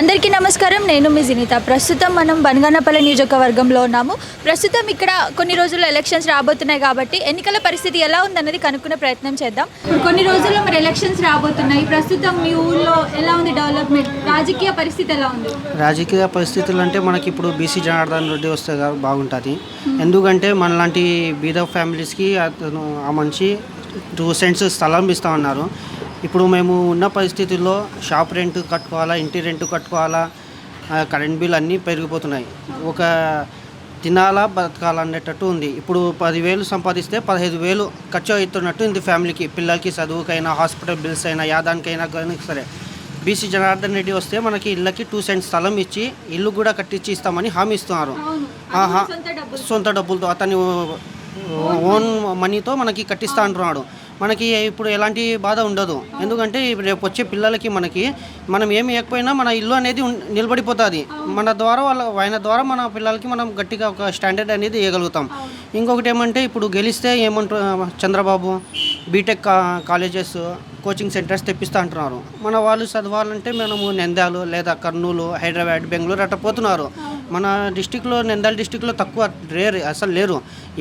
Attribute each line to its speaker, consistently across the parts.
Speaker 1: అందరికీ నమస్కారం. నేను మీ జినిత. ప్రస్తుతం మనం బనగానపల్లి నియోజకవర్గంలో ఉన్నాము. ప్రస్తుతం ఇక్కడ కొన్ని రోజుల్లో ఎలక్షన్స్ రాబోతున్నాయి కాబట్టి ఎన్నికల పరిస్థితి ఎలా ఉందన్నది కనుక్కునే ప్రయత్నం చేద్దాం. ఇప్పుడు కొన్ని రోజుల్లో మరి ఎలక్షన్స్ రాబోతున్నాయి. ప్రస్తుతం మీ ఊళ్ళో ఎలా ఉంది డెవలప్మెంట్? రాజకీయ పరిస్థితి ఎలా ఉంది?
Speaker 2: రాజకీయ పరిస్థితులు అంటే మనకి ఇప్పుడు బీసీ జనార్దన్ రెడ్డి వస్తే బాగుంటుంది. ఎందుకంటే మనలాంటి బీద ఫ్యామిలీస్కి అతను ఆ మనిషి టూ సెంట్స్ స్థలం ఇస్తా ఉన్నారు ఇప్పుడు మేము ఉన్న పరిస్థితుల్లో షాప్ రెంట్ కట్టుకోవాలా ఇంటి రెంట్ కట్టుకోవాలా కరెంట్ బిల్ అన్నీ పెరిగిపోతున్నాయి. ఒక తినాలా బతకాలా అనేటట్టు ఉంది. ఇప్పుడు పదివేలు సంపాదిస్తే పదహైదు వేలు ఖర్చు అవుతున్నట్టు ఉంది ఫ్యామిలీకి పిల్లలకి చదువుకైనా హాస్పిటల్ బిల్స్ అయినా యాదానికైనా కానీ సరే. బీసీ జనార్దన్ రెడ్డి వస్తే మనకి ఇళ్ళకి టూ సెంట్ స్థలం ఇచ్చి ఇల్లు కూడా కట్టించి ఇస్తామని హామీ ఇస్తున్నారు.
Speaker 1: సొంత
Speaker 2: డబ్బులతో అతని ఓన్ మనీతో మనకి కట్టిస్తా అంటున్నాడు. మనకి ఇప్పుడు ఎలాంటి బాధ ఉండదు. ఎందుకంటే ఇప్పుడు రేపు వచ్చే పిల్లలకి మనకి మనం ఏమి ఇవ్వకపోయినా మన ఇల్లు అనేది నిలబడిపోతుంది. మన ద్వారా వాళ్ళ ఆయన ద్వారా మన పిల్లలకి మనం గట్టిగా ఒక స్టాండర్డ్ అనేది ఇవ్వగలుగుతాం ఇంకొకటి ఏమంటే ఇప్పుడు గెలిస్తే ఏమంటారు Chandrababu BTech colleges coaching centres తెప్పిస్తా అంటున్నారు. మన వాళ్ళు చదవాలంటే మనము నంద్యాలు లేదా కర్నూలు హైదరాబాద్ బెంగళూరు అట్లా పోతున్నారు. మన డిస్టిక్లో నంద్యాల డిస్టిక్లో తక్కువ రేరు అసలు లేరు.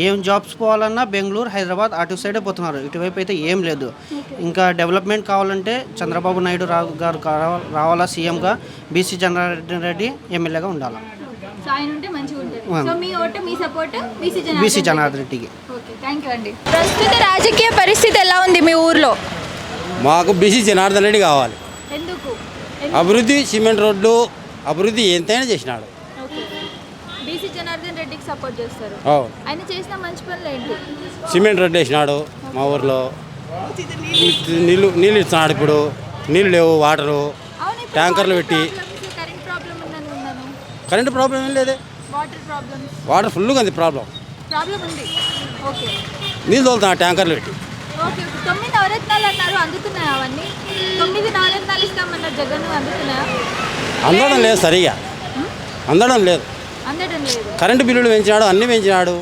Speaker 2: ఏం జాబ్స్ పోవాలన్నా బెంగళూరు హైదరాబాద్ అటు సైడే పోతున్నారు. ఇటువైపు అయితే ఏం లేదు. ఇంకా డెవలప్మెంట్ కావాలంటే చంద్రబాబు నాయుడు రా గారు రావాలా సీఎంగా? బీసీ జనార్దన్ రెడ్డి ఎమ్మెల్యేగా ఉండాలి?
Speaker 1: సో ఆయన ఉంటే మంచిగా ఉంటుంది. సో మీ ఓటు మీ సపోర్ట్ బీసీ జనార్దన్
Speaker 2: రెడ్డికి.
Speaker 1: ప్రస్తుత రాజకీయ పరిస్థితి ఎలా ఉంది మీ ఊర్లో?
Speaker 3: మాకు బీసీ జనార్దన్ రెడ్డి కావాలి.
Speaker 1: ఎందుకు?
Speaker 3: అభివృద్ధి సిమెంట్ రోడ్లు అభివృద్ధి ఎంతైనా చేసినాడు.
Speaker 1: బీసీ జనార్దన్ రెడ్డికి సపోర్ట్ చేస్తారు. ఆయన చేసిన మంచి పనులు ఏంటి?
Speaker 3: సిమెంట్ రోడ్డు వేసినాడు మా ఊర్లో. నీళ్ళు నీళ్ళు ఇస్తున్నాడు ఇప్పుడు. నీళ్ళు లేవు వాటరు ట్యాంకర్లు పెట్టి.
Speaker 1: కరెంట్ ప్రాబ్లం
Speaker 3: ఏం లేదే.
Speaker 1: వాటర్
Speaker 3: ఫుల్గా ఉంది ప్రాబ్లం నీళ్ళు తోలుతున్నా ట్యాంకర్లు పెట్టి. అందడం లేదు సరిగా. లేదు
Speaker 1: అందడం లేదు.
Speaker 3: కరెంటు బిల్లులు పెంచినాడు అన్నీ పెంచినాడు.